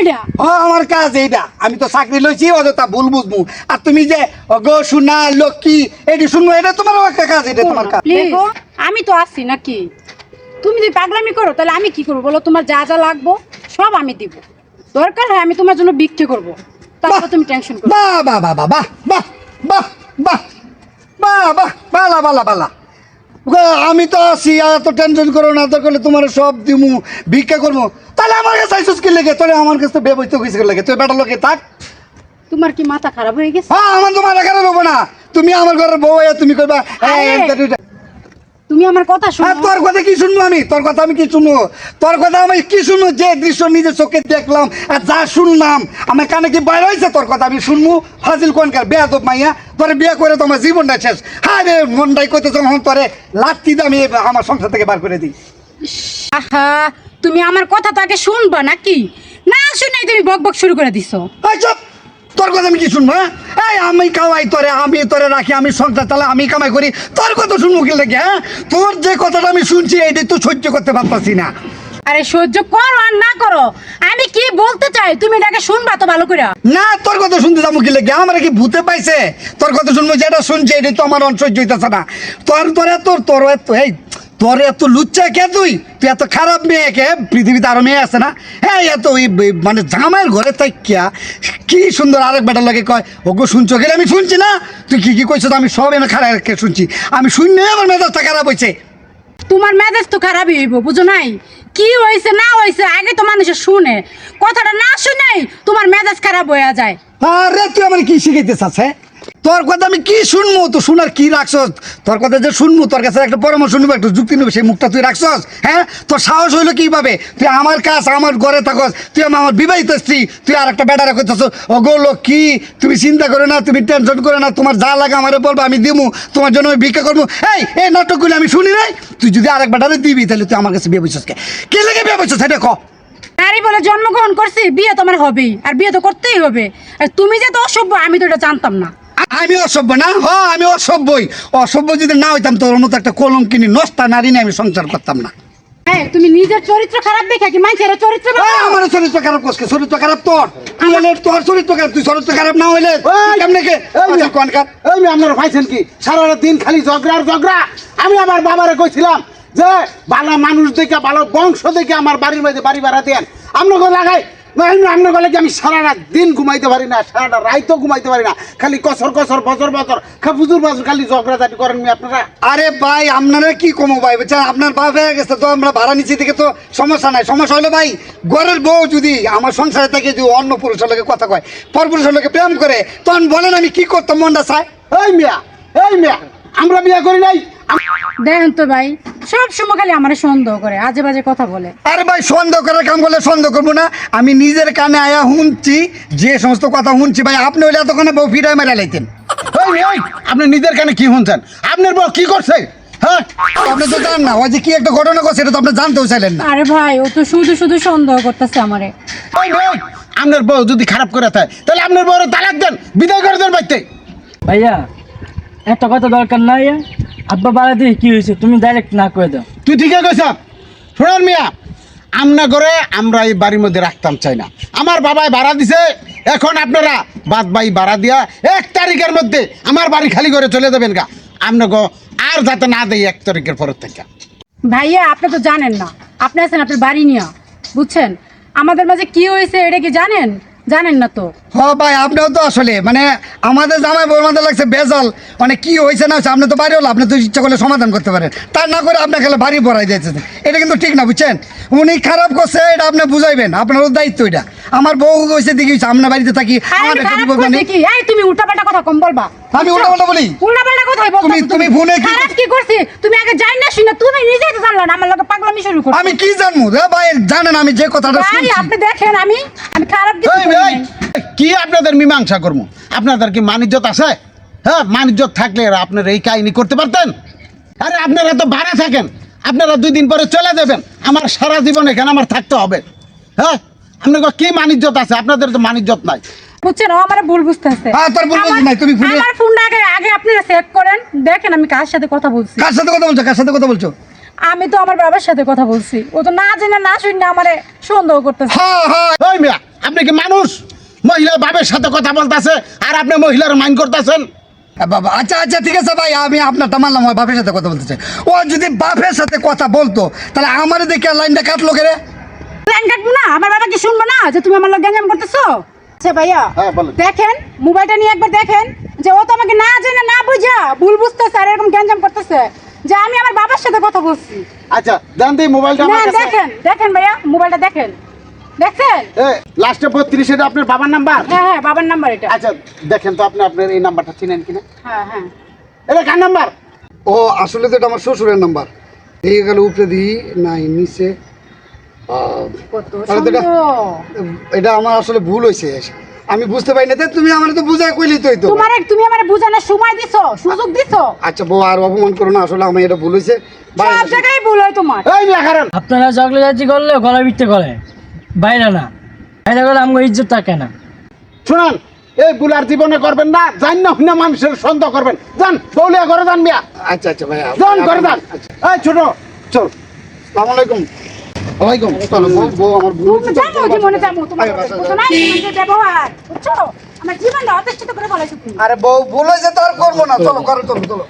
এটা ও আমার কাজ এইটা আমি তো চাকরি লইছি অযথা ভুল বুঝব আর তুমি যে গো সোনা লক্ষ্মী এটি শুনব এটা তোমার একটা কাজ এটা তোমার কাজ। আমি তো আছি নাকি? তুমি যদি পাগলামি করো তাহলে আমি কি করব বলো? তোমার যা যা লাগবো সব আমি দিব। দরকার হয় আমি তোমার জন্য বিক্রি করব। তারপর তুমি টেনশন করো। বাহ বাহ বাহ বাহ বাহ বাহ বাহ বাহ বাহ বাহ বালা বালা। আমি তো আছি আর এত টেনশন করো না দরকার হলে তোমার সব দিমু ভিক্ষা করব। তাহলে আমার কাছে আইসুস কি লেগে? তোরে আমার কাছে ব্যবহৃত কিছু লেগে। তুই বেটা লোকে থাক। তোমার কি মাথা খারাপ হয়ে গেছে? হ্যাঁ আমার তো মাথা খারাপ হব না। তুমি আমার ঘরের বউ তুমি। এইটা, দুইটা। তুমি আমার কথা শোনো। তোর কথা কি শুনব আমি? তোর কথা আমি কি শুনব? তোর কথা আমি কি শুনব? যে দৃশ্য নিজের চোখে দেখলাম আর যা শুনলাম আমার কানে কি বাইরে হয়েছে তোর কথা আমি শুনব? ফাজিল কোনকার বেয়া তো মাইয়া তোরে বিয়ে করে তোমার জীবনটা শেষ। হ্যাঁ রে মনটাই করতে যখন তোরে লাত্তি আমি আমার সংসার থেকে বার করে দিই। আহা তুমি আমার কথা তাকে শুনবা নাকি? না শুনে তুমি বক বক শুরু করে দিছো। চুপ! তোর কথা আমি কি শুনব হ্যাঁ? এই আমি কামাই তোরে আমি তোরে রাখি আমি সংসার চালাই আমি কামাই করি তোর কথা শুনব কি লেগে হ্যাঁ? তোর যে কথাটা আমি শুনছি এইটাই তো সহ্য করতে পারতাছি না। আরে সহ্য করো আর না করো। আমি কি বলতে চাই? তুমি এটাকে শুনবা তো ভালো করে না তোর কথা শুনতে যাব কি লেগে আমার কি ভূতে পাইছে? তোর কথা শুনব যেটা শুনছে এটাই তো আমার অসহ্য হইতেছে না। তোর তোর তোর এত এই তোর এত লুচ্চা কে তুই? তুই এত খারাপ মেয়ে কে? পৃথিবীতে আরও মেয়ে আছে না? হ্যাঁ এত ওই মানে জামাইয়ের ঘরে তাই কিয়া কি সুন্দর আরেক বেটার লাগে কয় ওগো শুনছো? গেলে আমি শুনছি না? তুই কি কি কইছো? আমি সব এনে খারাপ শুনছি। আমি শুনলে আমার মেজাজটা খারাপ হয়েছে তোমার মেজাজ তো খারাপই হইব বুঝো নাই? কি হয়েছে না হয়েছে আগে তো মানুষে শুনে। কথাটা না শুনেই তোমার মেজাজ খারাপ হয়ে যায়। আরে তুই আমার কি শিখাইতে চাস হ্যাঁ? তোর কথা আমি কি শুনব? তো শোনার কি রাখছস তোর কথা যে শুনব, তোর কাছে একটা পরামর্শ নিবো, একটু যুক্তি নেব, সেই মুখটা তুই রাখছস হ্যাঁ? তোর সাহস হইল কীভাবে? তুই আমার কাজ, আমার ঘরে থাকস, তুই আমার বিবাহিত স্ত্রী, তুই আর একটা বেটা রাখতেছ ওগো কি তুমি চিন্তা করো না, তুমি টেনশন করো না, তোমার যা লাগে আমারে বলব, আমি দিমু, তোমার জন্য আমি ভিক্ষা করব। এই এই নাটকগুলো আমি শুনি নাই, তুই যদি আরেক বেটারে দিবি, তাহলে তুই আমার কাছে বিয়ে কে? কে লেগে বিয়ে বসছিস সেটা ক? নারী বলে জন্মগ্রহণ করছি, বিয়ে তোমার হবেই, আর বিয়ে তো করতেই হবে। আর তুমি যে তো অসভ্য, আমি তো এটা জানতাম না। আমি অসভ্য না? হ আমি অসভ্যই। অসভ্য যদি না হইতাম তোর মতো একটা কলঙ্কিনী নষ্টা নারী নিয়ে আমি সংসার করতাম না। হ্যাঁ তুমি নিজের চরিত্র খারাপ দেখে কি মানুষের চরিত্র? আমার চরিত্র খারাপ কসকে? চরিত্র খারাপ তোর। হলে তোর চরিত্র খারাপ তুই চরিত্র খারাপ না হইলে তুই কেমনে কে? আচ্ছা, কোনকার এই মেয়ে আপনারা পাইছেন কি? সারা দিন খালি ঝগড়া আর ঝগড়া। আমি আমার বাবারে কইছিলাম যে ভালো মানুষ দেখে ভালো বংশ দেখে আমার বাড়ির মধ্যে বাড়ি ভাড়া দেন। আপনাকে লাগাই আপনার গলে কি আমি সারা রাত দিন ঘুমাইতে পারি না? সারাটা রাইতও ঘুমাইতে পারি না। খালি কসর কসর বছর বছর বুজুর বছর খালি ঝগড়াঝাটি করেন মি আপনারা। আরে ভাই আপনারা কি কমো ভাই? বুঝছেন আপনার বাপ হয়ে গেছে তো আমরা ভাড়া নিচে থেকে তো সমস্যা নাই। সমস্যা হলো ভাই ঘরের বউ যদি আমার সংসারে থেকে যদি অন্য পুরুষের লোকে কথা কয় পর পুরুষের লোকে প্রেম করে তখন বলেন আমি কি করতাম মনটা চায়? এই মিয়া এই মিয়া আমরা বিয়ে করি নাই। দেখেন তো ভাই সব সময় খালি আমার সন্দেহ করে আজে বাজে কথা বলে। আরে ভাই সন্দেহ করার কাম করলে সন্দেহ করব না। আমি নিজের কানে আয়া শুনছি যে সমস্ত কথা শুনছি ভাই আপনি হইলে এতক্ষণে বউ ফিরায় মেরা লাইতেন। আপনি নিজের কানে কি শুনছেন? আপনার বউ কি করছে? হ্যাঁ? আপনি তো জানেন না ওই যে কি একটা ঘটনা করছে এটা তো আপনি জানতেও চাইলেন না। আরে ভাই ও তো শুধু শুধু সন্দেহ করতেছে আমারে। আপনার বউ যদি খারাপ করে থাকে তাহলে আপনার বউর তালাক দেন বিদায় করে দেন বাড়িতে। ভাইয়া একটা কথা দরকার নাই আব্বা বাড়া দিয়ে কি হয়েছে? তুমি ডাইরেক্ট না করে দাও। তুই ঠিকই কইছ। শোনান মিয়া আমনা করে আমরা এই বাড়ির মধ্যে রাখতাম চাই না। আমার বাবাই ভাড়া দিছে এখন আপনারা বাদ বাই ভাড়া দিয়া এক তারিখের মধ্যে আমার বাড়ি খালি করে চলে যাবেন গা। গো আর যাতে না দেয় এক তারিখের পরের থেকে। ভাইয়া আপনি তো জানেন না। আপনি আছেন আপনার বাড়ি নিয়ে। বুঝছেন? আমাদের মাঝে কি হয়েছে এটা কি জানেন? জানেন না তো। হ ভাই আপনিও তো আসলে মানে আমাদের জামাই বউর মধ্যে লাগছে বেজাল। মানে কি হয়েছে না হয়েছে আপনি তো বাড়ি হলো আপনি তো ইচ্ছা করলে সমাধান করতে পারেন। তার না করে আপনার খেলে বাড়ি পড়াই যাইতেছে। এটা কিন্তু ঠিক না বুঝছেন? উনি খারাপ করছে এটা আপনি বুঝাইবেন আপনারও দায়িত্ব এটা। আমার বউ হয়েছে দেখি আপনার বাড়িতে থাকি আমার তুমি উল্টাপাল্টা কথা কম বলবা। আমি উল্টাপাল্টা বলি? উল্টাপাল্টা কথাই বলছো তুমি- তুমি ফোনে কি- খারাপ কি করছি? তুমি আগে জান না শুনে তুমি নিজেই তো জানলা না আমার লগে পাগলামি শুরু করছ। আমি কি জানব? রে ভাই জানেন আমি যে কথাটা ভাই শুনছি। আপনি দেখেন আমি আমি খারাপ কিছু করি কি আপনাদের মীমাংসা করব? আপনাদের কি মানিজ্যত আছে? হ্যাঁ মানিজ্যত থাকলে আর আপনারা এই কাহিনী করতে পারতেন? আরে আপনারা তো ভাড়া থাকেন। আপনারা দুই দিন পরে চলে যাবেন। আমার সারা জীবন এখানে আমার থাকতে হবে। হ্যাঁ আপনার কি মানিজ্যত আছে? আপনাদের তো মানিজ্যত নাই। বুঝছেন? ও আমার ভুল বুঝতেছে। হ্যাঁ, তোর ভুল বুঝি নাই, তুমি ভুলে- আমার ফোনটা আগে আগে আপনারা চেক করেন দেখেন আমি কার সাথে কথা বলছি। কার সাথে কথা বলছো? কার সাথে কথা বলছো? আমি তো আমার বাবার সাথে কথা বলছি। ও তো না জেনে না শুনে আমারে সন্দেহ করতেছে। হ্যাঁ হ্যাঁ। ওই মিয়া আপনি কি মানুষ? মহিলা বাবের সাথে কথা বলতেছে আর আপনি মহিলার মাইন করতেছেন? বাবা আচ্ছা আচ্ছা ঠিক আছে ভাই আমি আপনারটা মানলাম বাপের সাথে কথা বলতে চাই ও যদি বাপের সাথে কথা বলতো তাহলে আমার দেখে লাইনটা কাটলো কেরে? প্ল্যান কাটবো না? আমার বাবা কি শুনব না যে তুমি আমার লোক গ্যাঞ্জাম করতেছো? আচ্ছা ভাইয়া হ্যাঁ, বলেন। দেখেন মোবাইলটা নিয়ে একবার দেখেন যে ও তো আমাকে না জেনে না বুঝা ভুল বুঝতেছে আর এরকম গ্যাঞ্জাম করতেছে যে আমি আমার বাবার সাথে কথা বলছি। আচ্ছা দেন দিই মোবাইলটা আমার কাছে। দেখেন দেখেন ভাইয়া মোবাইলটা দেখেন। দেখছেন? লাস্টে বত্রিশ এটা আপনার বাবার নাম্বার? হ্যাঁ হ্যাঁ বাবার নাম্বার এটা। আচ্ছা দেখেন তো আপনি আপনার এই নাম্বারটা চিনেন কিনা? হ্যাঁ হ্যাঁ। এটা কার নাম্বার? ও আসলে তো এটা আমার শ্বশুরের নাম্বার। এই গেল উপরে দিই নাই নিচে। এটা- আমার আসলে ভুল হয়েছে। আমি বুঝতে পারি না তা তুমি আমার তো বুঝাই কইলি তো তো তোমার তুমি আমার বোঝানোর সময় দিছো সুযোগ দিছো। আচ্ছা বউ আর অপমান করো না আসলে আমার এটা ভুল হয়েছে। সব জায়গায় ভুল হয় তোমার। এই আপনারা চকলেট যাচ্ছি করলে গলা বিটতে করে বাইরে না। বাইরে করলে আমাকে ইজ্জত থাকে না। শুনুন এই বুলার জীবনে করবেন না জান না হুনা মানুষের সন্দেহ করবেন। যান বৌলিয়া করে যান মিয়া। আচ্ছা আচ্ছা ভাই যান করে যান। আচ্ছা। এই ছোট চল। আসসালামু আলাইকুম। ওয়ালাইকুম আসসালাম। বউ বউ আমার বউ জানো জীবনে যাব তোমার তোমার যে ব্যবহার বুঝছ? আমার জীবনটা অতিষ্ঠিত করে বলেছ আরে বউ ভুল হয়েছে তো আর করব না। চলো করো চলো চলো।